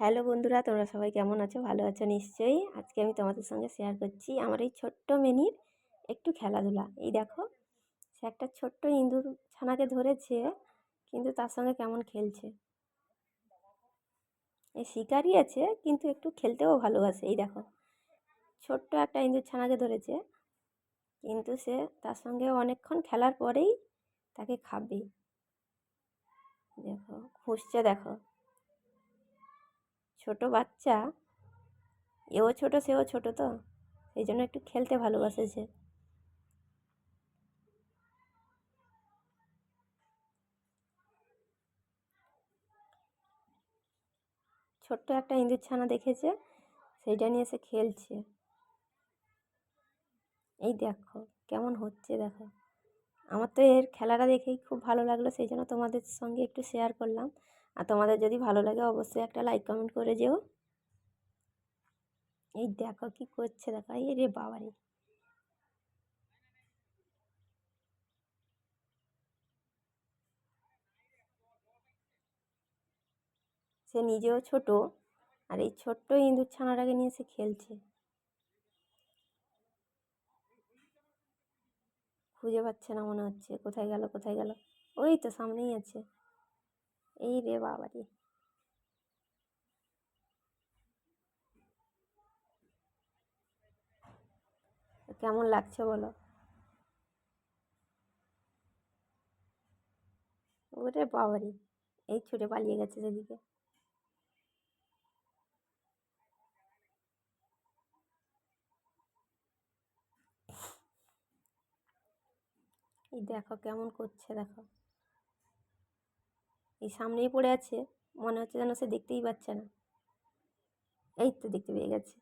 Hello বন্ধুরা, তোমরা সবাই কেমন আছো? ভালো আছো নিশ্চয়ই। আজকে আমি তোমাদের সঙ্গে শেয়ার করছি আমার এই ছোট্ট মেনির একটু খেলাধুলা। এই দেখো, সে একটা ছোট্ট ইঁদুর ছানাকে ধরেছে, কিন্তু তার সঙ্গে কেমন খেলছে। এই শিকারই আছে, কিন্তু একটু খেলতেও ভালোবাসে। এই দেখো, ছোট্ট একটা ইঁদুর ছানাকে ধরেছে, কিন্তু সে তার সঙ্গে অনেকক্ষণ খেলার পরেই তাকে খাবে। দেখো, খুঁজছে দেখো। ছোট বাচ্চা, এও ছোট, সেও ছোট তো সেই জন্য একটু খেলতে ভালোবাসেছে ছোট্ট একটা ইঁদুর ছানা দেখেছে, সেইটা নিয়ে সে খেলছে। এই দেখো, কেমন হচ্ছে দেখো। আমার তো এর খেলাটা দেখেই খুব ভালো লাগল, সেই জন্য তোমাদের সঙ্গে একটু শেয়ার করলাম। আর তোমাদের যদি ভালো লাগে অবশ্যই একটা লাইক কমেন্ট করে যেও। এই দেখো কি করছে দেখো, এই রে বাবারে। সে নিজেও ছোট আর এই ছোট্ট ইঁদুর ছানাটাকে নিয়ে সে খেলছে। খুঁজে পাচ্ছে না মনে হচ্ছে, কোথায় গেল কোথায় গেল? ওই তো সামনেই আছে। এই রে বাবারে কেমন লাগছে বলো? ওরে বাবারে এই ছুটে পালিয়ে গেছে সেদিকে। এই দেখো কেমন করছে দেখো। এই সামনেই পড়ে আছে, মনে হচ্ছে যেন সে দেখতেই পাচ্ছে না। এই তো দেখতে পেয়ে গেছে।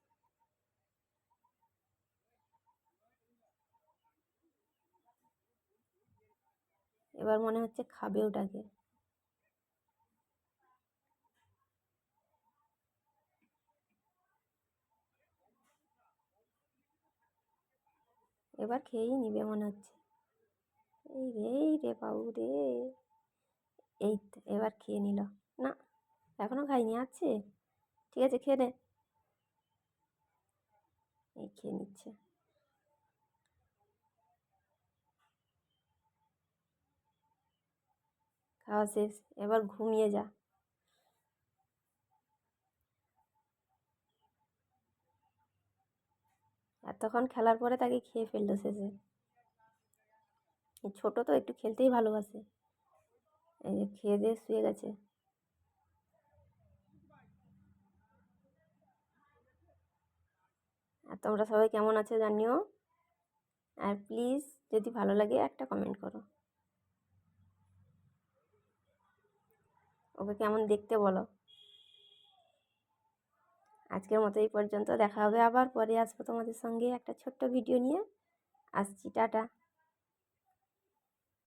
এবার মনে হচ্ছে খাবে ওটাকে। এবার খেয়েই নিবে মনে হচ্ছে। এই রে এই রে বাবু রে। এই এবার খেয়ে নিল। না এখনও খাইনি, আছে। ঠিক আছে, খেয়ে নে। এই খেয়ে নিচ্ছে। খাওয়া শেষ, এবার ঘুমিয়ে যা। এতক্ষণ খেলার পরে তাকে খেয়ে ফেলল শেষে। ছোটো তো, একটু খেলতেই ভালোবাসে। এই যে খেয়ে দিয়ে শুয়ে গেছে। আর তোমরা সবাই কেমন আছো জানিও? আর প্লিজ যদি ভালো লাগে একটা কমেন্ট করো। ওকে কেমন দেখতে বলো। আজকের মতো এই পর্যন্ত। দেখা হবে আবার পরে আসব তোমাদের সঙ্গে একটা ছোট্ট ভিডিও নিয়ে। আসছি, টাটা।